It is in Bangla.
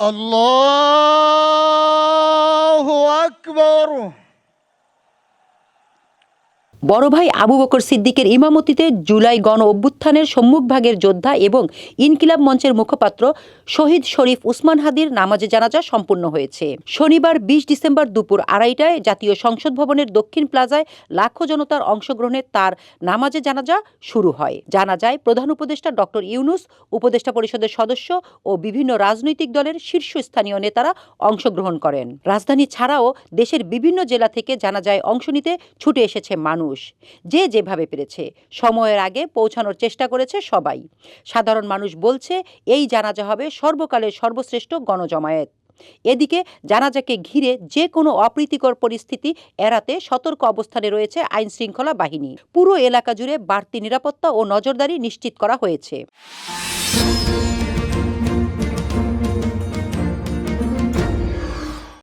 الله أكبر. বড় ভাই আবু বকর সিদ্দিকের ইমামতিতে জুলাই গণ অভ্যুত্থানের সম্মুখভাগের যোদ্ধা এবং ইনকিলাব মঞ্চের মুখপাত্র শহীদ শরীফ উসমান হাদির নামাজে জানাজা সম্পূর্ণ হয়েছে। শনিবার বিশ ডিসেম্বর দুপুর আড়াইটায় জাতীয় সংসদ ভবনের দক্ষিণ প্লাজায় লাখো জনতার অংশগ্রহণে তার নামাজে জানাজা শুরু হয়। জানাজায় প্রধান উপদেষ্টা ডক্টর ইউনুস, উপদেষ্টা পরিষদের সদস্য ও বিভিন্ন রাজনৈতিক দলের শীর্ষস্থানীয় নেতারা অংশগ্রহণ করেন। রাজধানী ছাড়াও দেশের বিভিন্ন জেলা থেকে জানাজায় অংশ নিতে ছুটে এসেছে মানুষ। যে যেভাবে পেরেছে, সময়ের আগে পৌঁছানোর চেষ্টা করেছে সবাই। সাধারণ মানুষ বলছে, এই জানাজা হবে সর্বকালের সর্বশ্রেষ্ঠ গণজমায়েত। এদিকে জানাজাকে ঘিরে যে কোনো অপ্রীতিকর পরিস্থিতি এড়াতে সতর্ক অবস্থানে রয়েছে আইন শৃঙ্খলা বাহিনী। পুরো এলাকা জুড়ে বাড়তি নিরাপত্তা ও নজরদারি নিশ্চিত করা হয়েছে।